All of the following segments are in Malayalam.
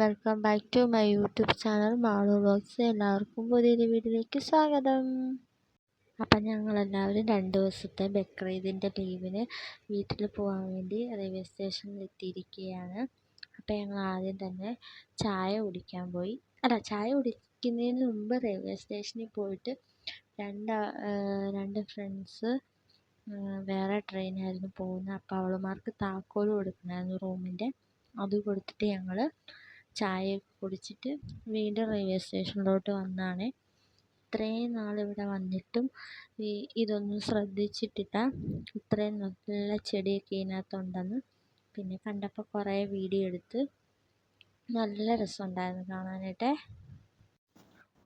Welcome back to my YouTube channel Malu vlogs എല്ലാവർക്കും പുതിയൊരു വീഡിയോയിലേക്ക് സ്വാഗതം. അപ്പം ഞങ്ങളെല്ലാവരും രണ്ട് ദിവസത്തെ ബക്രീദിന്റെ ലീവിന് വീട്ടിൽ പോകാൻ വേണ്ടി റെയിൽവേ സ്റ്റേഷനിൽ എത്തിയിരിക്കുകയാണ്. അപ്പം ഞങ്ങൾ ആദ്യം തന്നെ ചായ കുടിക്കാൻ പോയി. അല്ല ചായ കുടിക്കുന്നതിന് മുമ്പ് റെയിൽവേ സ്റ്റേഷനിൽ പോയിട്ട് രണ്ട് രണ്ട് ഫ്രണ്ട്സ് വേറെ ട്രെയിനായിരുന്നു പോകുന്നത്. അപ്പോൾ അവളുമാർക്ക് താക്കോൽ കൊടുക്കണമായിരുന്നു റൂമിന്റെ. അത് കൊടുത്തിട്ട് ഞങ്ങൾ ചായയൊക്കെ കുടിച്ചിട്ട് വീണ്ടും റെയിൽവേ സ്റ്റേഷനിലോട്ട് വന്നതാണ് ഇത്രയും നാൾ ഇവിടെ വന്നിട്ടും ഈ ഇതൊന്നും ശ്രദ്ധിച്ചിട്ടില്ല. ഇത്രയും നല്ല ചെടിയൊക്കെ ഇതിനകത്തുണ്ടെന്ന്. പിന്നെ കണ്ടപ്പോൾ കുറേ വീഡിയോ എടുത്ത് നല്ല രസമുണ്ടായിരുന്നു കാണാനായിട്ട്.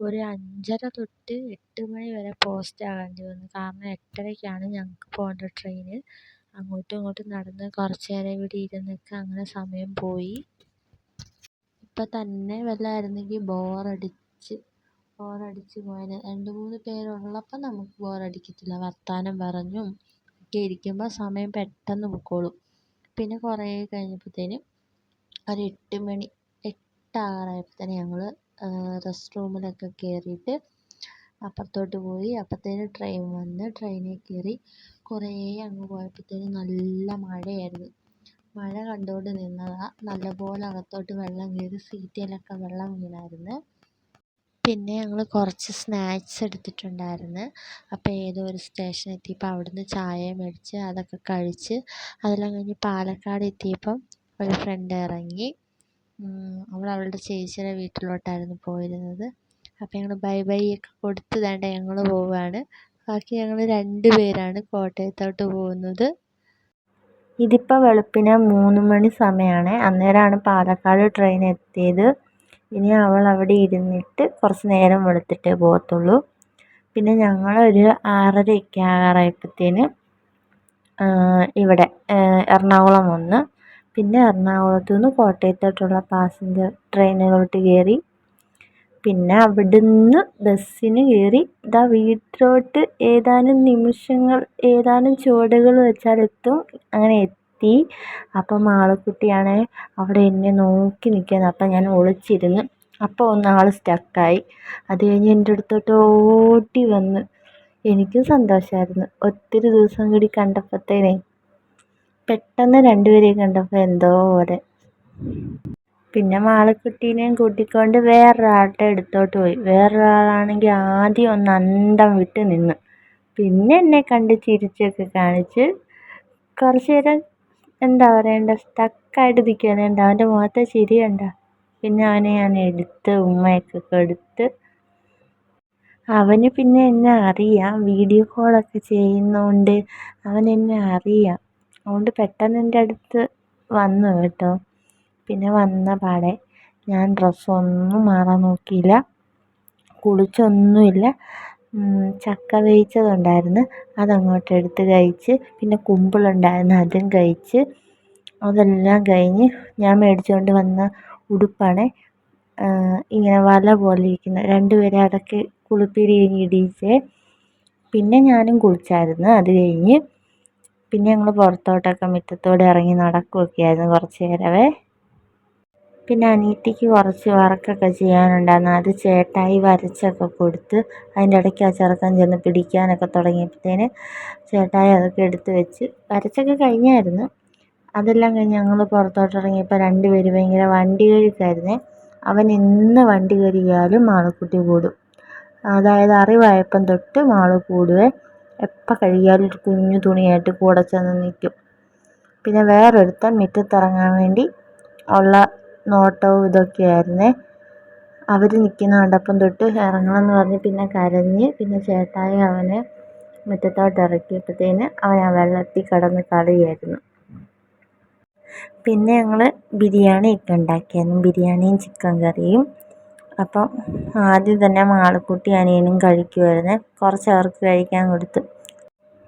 ഒരു അഞ്ചര തൊട്ട് എട്ട് മണി വരെ പോസ്റ്റ് ആകേണ്ടി വന്നു. കാരണം എട്ടരയ്ക്കാണ് ഞങ്ങൾക്ക് പോകേണ്ട ട്രെയിന് അങ്ങോട്ടും ഇങ്ങോട്ടും നടന്ന് കുറച്ച് നേരം ഇവിടെ ഇരുന്നൊക്കെ അങ്ങനെ സമയം പോയി. ഇപ്പം തന്നെ വല്ലതായിരുന്നെങ്കിൽ ബോറടിച്ച് ബോറടിച്ച് പോയേനെ രണ്ട് മൂന്ന് പേരുള്ളപ്പം നമുക്ക് ബോറടിക്കത്തില്ല. വർത്തമാനം പറഞ്ഞും ഒക്കെ ഇരിക്കുമ്പോൾ സമയം പെട്ടെന്ന് പൊക്കോളും. പിന്നെ കുറേ കഴിഞ്ഞപ്പോഴത്തേനും ഒരു എട്ട് മണി എട്ടാകാറായപ്പോഴത്തേനും ഞങ്ങൾ റെസ്റ്റ് റൂമിലൊക്കെ കയറിയിട്ട് അപ്പുറത്തോട്ട് പോയി. അപ്പോഴത്തേനും ട്രെയിൻ വന്ന് ട്രെയിനിൽ കയറി കുറേ അങ്ങ് പോയപ്പോഴത്തേനും നല്ല മഴയായിരുന്നു. മഴ കണ്ടുകൊണ്ട് നിന്നതാണ് നല്ലപോലെ അകത്തോട്ട് വെള്ളം കയറി സീറ്റിലൊക്കെ വെള്ളം വീണായിരുന്നു. പിന്നെ ഞങ്ങൾ കുറച്ച് സ്നാക്സ് എടുത്തിട്ടുണ്ടായിരുന്നു. അപ്പോൾ ഏതോ ഒരു സ്റ്റേഷൻ എത്തിയപ്പോൾ അവിടുന്ന് ചായ മേടിച്ച് അതൊക്കെ കഴിച്ച് അതെല്ലാം കഴിഞ്ഞ് പാലക്കാട് എത്തിയപ്പം ഒരു ഫ്രണ്ട് ഇറങ്ങി. അവൾ അവളുടെ ചേച്ചിയുടെ വീട്ടിലോട്ടായിരുന്നു പോയിരുന്നത്. അപ്പോൾ ഞങ്ങൾ ബൈ ബൈ ഒക്കെ കൊടുത്ത് വേണ്ട ഞങ്ങൾ പോവുകയാണ് ബാക്കി ഞങ്ങൾ രണ്ട് പേരാണ് കോട്ടയത്തോട്ട് പോകുന്നത്. ഇതിപ്പോൾ വെളുപ്പിന് മൂന്ന് മണി സമയമാണ് അന്നേരമാണ് പാലക്കാട് ട്രെയിൻ എത്തിയത്. ഇനി അവൾ അവിടെ ഇരുന്നിട്ട് കുറച്ച് നേരം വെളുത്തിട്ടേ പോകത്തുള്ളൂ. പിന്നെ ഞങ്ങൾ ഞങ്ങളൊരു ആറരയൊക്കെ ആറായപ്പോഴത്തേന് ഇവിടെ എറണാകുളം വന്ന്. പിന്നെ എറണാകുളത്തു നിന്ന് കോട്ടയത്തോട്ടുള്ള പാസഞ്ചർ ട്രെയിനിലോട്ട് കയറി പിന്നെ അവിടുന്ന് ബസ്സിന് കയറി ഇതാ വീട്ടിലോട്ട് ഏതാനും നിമിഷങ്ങൾ ഏതാനും ചുവടുകൾ വെച്ചാൽ എത്തും അങ്ങനെ എത്തി. അപ്പം മാളക്കുട്ടിയാണേ അവിടെ എന്നെ നോക്കി നിൽക്കുന്നത്. അപ്പം ഞാൻ ഒളിച്ചിരുന്ന്. അപ്പോൾ ഒന്ന് ആൾ സ്റ്റക്കായി. അത് കഴിഞ്ഞ് എന്റെ അടുത്തോട്ട് ഓടി വന്ന് എനിക്കും സന്തോഷമായിരുന്നു ഒത്തിരി ദിവസം കൂടി കണ്ടപ്പോഴത്തേനെ പെട്ടെന്ന് രണ്ടുപേരെയും കണ്ടപ്പോൾ എന്തോ പോലെ. പിന്നെ മാളക്കുട്ടീനെയും കൂട്ടിക്കൊണ്ട് വേറൊരാളുടെ അടുത്തോട്ട് പോയി. വേറൊരാളാണെങ്കിൽ ആദ്യം ഒന്ന് അന്തം വിട്ട് നിന്ന്. പിന്നെ എന്നെ കണ്ട് ചിരിച്ചൊക്കെ കാണിച്ച് കുറച്ച് നേരം എന്താ പറയണ്ട സ്റ്റക്കായിട്ട് നിൽക്കുകയാണ് അവന്റെ മുഖത്തെ ചിരി കണ്ടോ. പിന്നെ അവനെ ഞാൻ എടുത്ത് ഉമ്മയൊക്കെ കൊടുത്ത് അവന് പിന്നെ എന്നെ അറിയാം. വീഡിയോ കോളൊക്കെ ചെയ്യുന്നതുകൊണ്ട് അവൻ എന്നെ അറിയാം. അതുകൊണ്ട് പെട്ടെന്ന് എന്റെ അടുത്ത് വന്നു കേട്ടോ. പിന്നെ വന്ന പാടെ ഞാൻ ഡ്രസ്സൊന്നും മാറാൻ നോക്കിയില്ല. കുളിച്ചൊന്നുമില്ല. ചക്ക വേവിച്ചതുണ്ടായിരുന്നു. അതങ്ങോട്ട് എടുത്ത് കഴിച്ച് പിന്നെ കുമ്പിളുണ്ടായിരുന്നു അതും കഴിച്ച്. അതെല്ലാം കഴിഞ്ഞ് ഞാൻ മേടിച്ചുകൊണ്ട് വന്ന ഉടുപ്പാണ്. ഇങ്ങനെ വല പോലെ ഇരിക്കുന്ന. രണ്ടുപേരെ അതൊക്കെ കുളിപ്പിരി ഇടിയിച്ചേ പിന്നെ ഞാനും കുളിച്ചായിരുന്നു. അത് കഴിഞ്ഞ് പിന്നെ ഞങ്ങൾ പുറത്തോട്ടൊക്കെ മുറ്റത്തോടെ ഇറങ്ങി നടക്കുകയൊക്കെയായിരുന്നു കുറച്ച് നേരമേ. പിന്നെ അനിയത്തിക്ക് കുറച്ച് വർക്കൊക്കെ ചെയ്യാനുണ്ടായിരുന്നു. അത് ചേട്ടായി വരച്ചൊക്കെ കൊടുത്ത് അതിന്റെ ഇടയ്ക്ക് ആ ചെറുക്കൻ ചെന്ന് പിടിക്കാനൊക്കെ തുടങ്ങിയപ്പോഴത്തേന് ചേട്ടായി അതൊക്കെ എടുത്ത് വെച്ച് വരച്ചൊക്കെ കഴിഞ്ഞായിരുന്നു. അതെല്ലാം കഴിഞ്ഞ് ഞങ്ങൾ പുറത്തോട്ട് ഇറങ്ങിയപ്പോൾ രണ്ട് പേര് ഭയങ്കര വണ്ടി കയറിക്കായിരുന്നേ അവൻ എന്ന് വണ്ടി കയറിയാലും മാളക്കുട്ടി കൂടും. അതായത് അറിവായപ്പം തൊട്ട് മാൾ കൂടുവേ. എപ്പോൾ കഴിയാലും ഒരു കുഞ്ഞു തുണിയായിട്ട് കൂടെ ചെന്ന് നിൽക്കും. പിന്നെ വേറൊരുത്തൻ മുറ്റത്തിറങ്ങാൻ വേണ്ടി ഉള്ള നോട്ടവും ഇതൊക്കെയായിരുന്നേ. അവർ നിൽക്കുന്ന കണ്ടപ്പം തൊട്ട് ഇറങ്ങണമെന്ന് പറഞ്ഞ് പിന്നെ കരഞ്ഞ് പിന്നെ ചേട്ടായി അവനെ മുറ്റത്തോട്ട് ഇറക്കിയപ്പോഴത്തേന് അവൻ ആ വെള്ളത്തിൽ കിടന്ന് കളിയായിരുന്നു. പിന്നെ ഞങ്ങൾ ബിരിയാണിയൊക്കെ ഉണ്ടാക്കിയായിരുന്നു. ബിരിയാണിയും ചിക്കൻ കറിയും. അപ്പം ആദ്യം തന്നെ മാളക്കുട്ടി അനിയനും കഴിക്കുമായിരുന്നേ കുറച്ച് അവർക്ക് കഴിക്കാൻ കൊടുത്തു.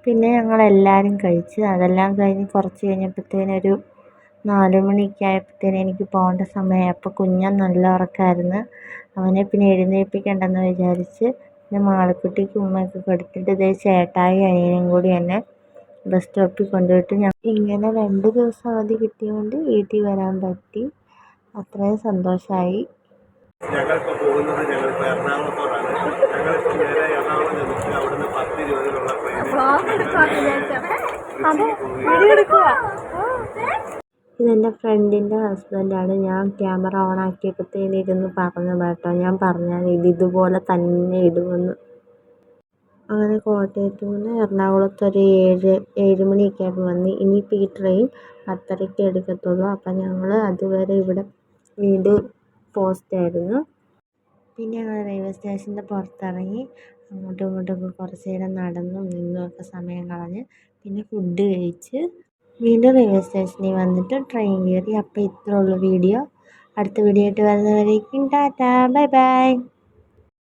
പിന്നെ ഞങ്ങളെല്ലാവരും കഴിച്ച് അതെല്ലാം കഴിഞ്ഞ് കുറച്ച് കഴിഞ്ഞപ്പോഴത്തേനൊരു നാല് മണിയൊക്കെ ആയപ്പോഴത്തേനും എനിക്ക് പോകേണ്ട സമയമായി അപ്പോൾ കുഞ്ഞൻ നല്ല ഉറക്കമായിരുന്നു അവനെ പിന്നെ എഴുന്നേൽപ്പിക്കണ്ടെന്ന് വിചാരിച്ച് പിന്നെ മാളക്കുട്ടിക്ക് ഉമ്മയൊക്കെ കൊടുത്തിട്ട് ഇതേ ചേട്ടായി അനിയനും കൂടി എന്നെ ബസ് സ്റ്റോപ്പിൽ കൊണ്ടുപോയിട്ട് ഞാൻ ഇങ്ങനെ രണ്ട് ദിവസം അവധി കിട്ടിയതുകൊണ്ട് വീട്ടിൽ വരാൻ പറ്റി. അത്രയും സന്തോഷമായി ഞങ്ങളിപ്പോൾ പോകുന്നത് ഞങ്ങളിപ്പോൾ എറണാകുളത്തോടാണ് ഞങ്ങളിപ്പോൾ നേരെ എറണാകുളം ചെന്നിട്ട് അവിടുന്ന് പത്ത് ഇരുപതിനുള്ള ഇതെന്റെ ഫ്രണ്ടിന്റെ ഹസ്ബൻഡാണ്. ഞാൻ ക്യാമറ ഓൺ ആക്കിയപ്പോഴത്തേനിരുന്ന് പറഞ്ഞതാണ് കേട്ടോ. ഞാൻ പറഞ്ഞാൽ ഇത് ഇതുപോലെ തന്നെ ഇടുമെന്ന്. അങ്ങനെ കോട്ടയത്ത് നിന്ന് എറണാകുളത്ത് ഒരു ഏഴ് ഏഴ് മണിയൊക്കെ ആയപ്പോൾ വന്ന് ഇനിയിപ്പോൾ ഈ ട്രെയിൻ പത്തരയ്ക്ക് എടുക്കത്തുള്ളൂ. അപ്പം ഞങ്ങൾ അതുവരെ ഇവിടെ വീട് പോസ്റ്റായിരുന്നു പിന്നെ ഞങ്ങൾ റെയിൽവേ സ്റ്റേഷന്റെ പുറത്തിറങ്ങി അങ്ങോട്ടും ഇങ്ങോട്ടുമൊക്കെ കുറച്ച് നേരം നടന്നും. നിന്നുമൊക്കെ സമയം കളഞ്ഞ് പിന്നെ ഫുഡ് കഴിച്ച് വീണ്ടും റെയിൽവേ സ്റ്റേഷനിൽ വന്നിട്ട് ട്രെയിൻ കയറി അപ്പോൾ ഇത്രേ ഉള്ളൂ വീഡിയോ അടുത്ത വീഡിയോ ആയിട്ട് വരുന്നവരേക്കും ടാറ്റാ. Bye bye.